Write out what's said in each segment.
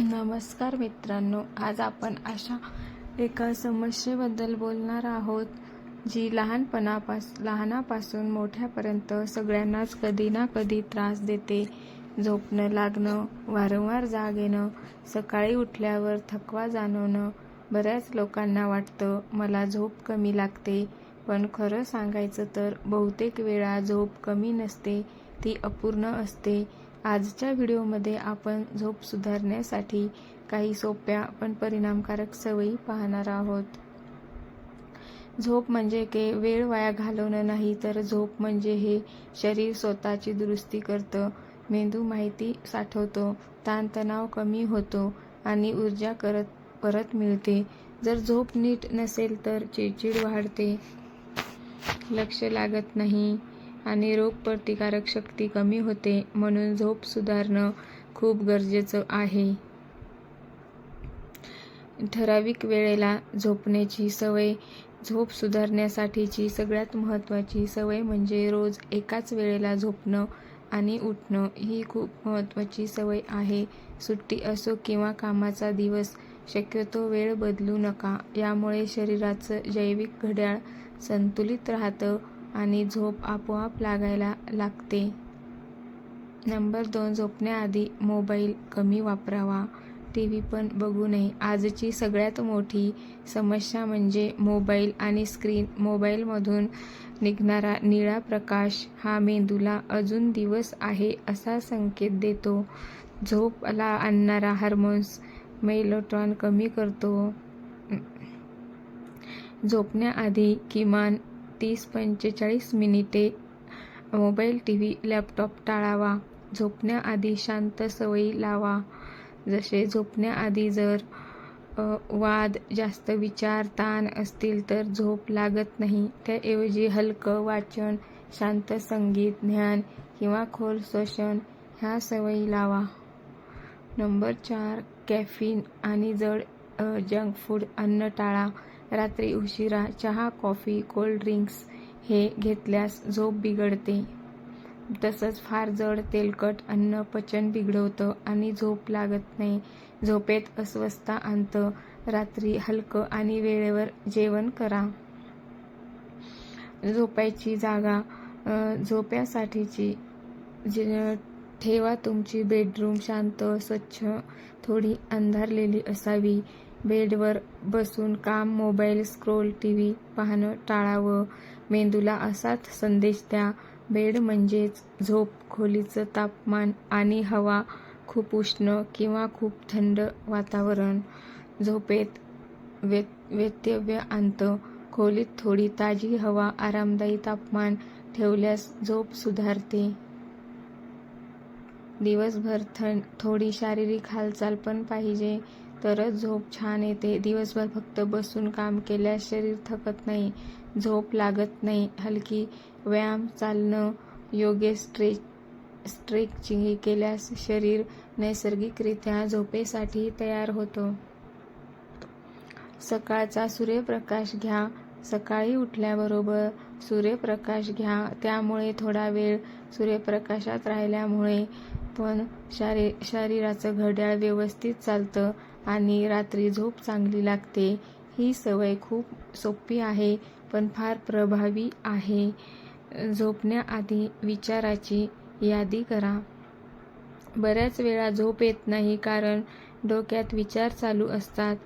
नमस्कार मित्रांनो आज आपण अशा एका समस्येबद्दल बोलणार आहोत जी लहानपणापास लहानापासून मोठ्यापर्यंत सगळ्यांनाच कधी ना कधी त्रास देते. झोपणं लागणं वारंवार जाग येणं सकाळी उठल्यावर थकवा जाणवणं बऱ्याच लोकांना वाटतं मला झोप कमी लागते. पण खरं सांगायचं तर बहुतेक वेळा झोप कमी नसते ती अपूर्ण असते. आजच्या व्हिडिओमध्ये आपण झोप सुधारण्यासाठी काही सोप्या पण परिणामकारक सवयी पाहणार आहोत. झोप म्हणजे के वेळ वाया घालवणं नाही तर झोप म्हणजे हे शरीर स्वतःची दुरुस्ती करतं मेंदू माहिती साठवतो ताणतणाव कमी होतो आणि ऊर्जा करत परत मिळते. जर झोप नीट नसेल तर चिडचिड वाढते. लक्ष लागत नाही. आणि रोगप्रतिकारक शक्ती कमी होते म्हणून झोप सुधारणं खूप गरजेचं आहे. ठराविक वेळेला झोपण्याची सवय झोप सुधारण्यासाठीची सगळ्यात महत्त्वाची सवय म्हणजे रोज एकाच वेळेला झोपणं आणि उठणं ही खूप महत्त्वाची सवय आहे. सुट्टी असो किंवा कामाचा दिवस शक्यतो वेळ बदलू नका. यामुळे शरीराचं जैविक घड्याळ संतुलित राहतं. आणि झोप आपोआप लागायला लागते. नंबर दोन झोपण्याआधी मोबाईल कमी वापरावा. टी व्ही पण बघू नये. आजची सगळ्यात मोठी समस्या म्हणजे मोबाईल आणि स्क्रीन. मोबाईलमधून निघणारा निळा प्रकाश हा मेंदूला अजून दिवस आहे असा संकेत देतो. झोपला आणणारा हार्मोन्स मेलोट्रॉन कमी करतो. झोपण्याआधी किमान तीस पंचेचाळीस मिनिटे मोबाईल टी व्ही लॅपटॉप टाळावा. झोपण्याआधी शांत सवयी लावा. जसे झोपण्याआधी जर वाद जास्त विचार ताण असतील तर झोप लागत नाही. त्याऐवजी हलकं वाचन शांत संगीत ज्ञान किंवा खोल श्वसन ह्या सवयी लावा. नंबर चार कॅफिन आणि जड जंक फूड अन्न टाळा. रात्री उशिरा चहा कॉफी कोल्ड ड्रिंक्स हे घेतल्यास झोप बिघडते. तसंच फार जड तेलकट अन्न पचन बिघडवतं आणि झोप लागत नाही. झोपेत अस्वस्थता आणतं रात्री हलकं आणि वेळेवर जेवण करा. झोपायची जागा झोप्यासाठीची ठेवा तुमची बेडरूम शांत स्वच्छ थोडी अंधारलेली असावी. बेडवर बसून काम मोबाईल स्क्रोल टी व्ही पाहणं टाळावं. मेंदूला असाच संदेश द्या. बेड म्हणजेच झोप खोलीचं तापमान आणि हवा खूप उष्ण किंवा खूप थंड वातावरण. झोपेत व्य व्यत्यव्य आणतं. खोलीत थोडी ताजी हवा आरामदायी तापमान ठेवल्यास झोप सुधारते. दिवसभर थंड थोडी शारीरिक हालचाल पण पाहिजे. तरच झोप छान येते. दिवसभर फक्त बसून काम केल्यास शरीर थकत नाही झोप लागत नाही. हलकी व्यायाम चालणं योग्य स्ट्रेच स्ट्रेचिंग केल्यास शरीर नैसर्गिकरित्या झोपेसाठी तयार होतो. सकाळचा सूर्यप्रकाश घ्या. सकाळी उठल्याबरोबर सूर्यप्रकाश घ्या. त्यामुळे थोडा वेळ सूर्यप्रकाशात राहिल्यामुळे पण शारी शरीराचं घड्याळ व्यवस्थित चालतं. आणि रात्री झोप चांगली लागते. ही सवय खूप सोपी आहे पण फार प्रभावी आहे. झोपण्याआधी विचाराची यादी करा. बऱ्याच वेळा झोप येत नाही कारण डोक्यात विचार चालू असतात.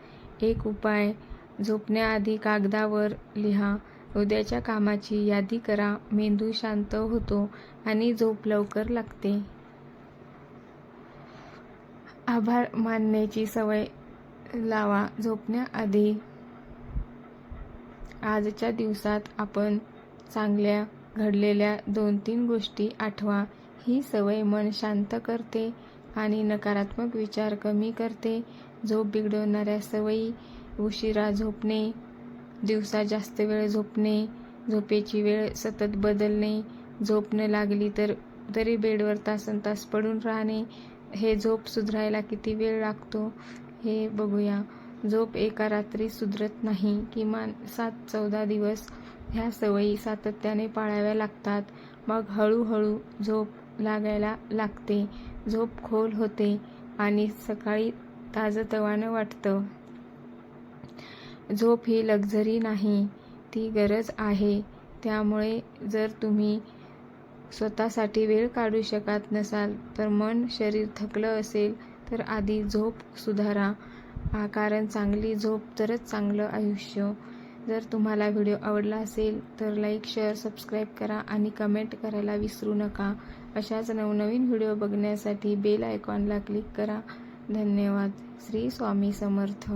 एक उपाय झोपण्याआधी कागदावर लिहा. उद्याच्या कामाची यादी करा. मेंदू शांत होतो आणि झोप लवकर लागते. आभार मानण्याची सवय लावा. झोपण्याआधी आजच्या दिवसात आपण चांगल्या घडलेल्या दोन तीन गोष्टी आठवा. ही सवय मन शांत करते आणि नकारात्मक विचार कमी करते. झोप बिघडवणाऱ्या सवयी उशिरा झोपणे दिवसा जास्त वेळ झोपणे झोपेची वेळ सतत बदलणे झोप न लागली तर तरी बेडवर तासन तास पडून राहणे हे झोप सुधारायला किती वेळ लागतो हे बघूया. झोप एका रात्री सुधरत नाही किमान सात चौदा दिवस. ह्या सवयी सातत्याने पाळाव्या लागतात. मग हळूहळू झोप लागायला लागते. झोप खोल होते आणि सकाळी ताजतवानं वाटतं. झोप ही लक्झरी नाही ती गरज आहे. त्यामुळे जर तुम्ही स्वतःसाठी वेळ काढू शकत नसाल तर मन शरीर थकलं असेल तर आधी झोप सुधारा. कारण चांगली झोप तरच चांगलं आयुष्य. जर तुम्हाला व्हिडिओ आवडला असेल तर लाईक शेअर सबस्क्राईब करा आणि कमेंट करायला विसरू नका. अशाच नवनवीन व्हिडिओ बघण्यासाठी बेल आयकॉनला क्लिक करा. धन्यवाद. श्री स्वामी समर्थ.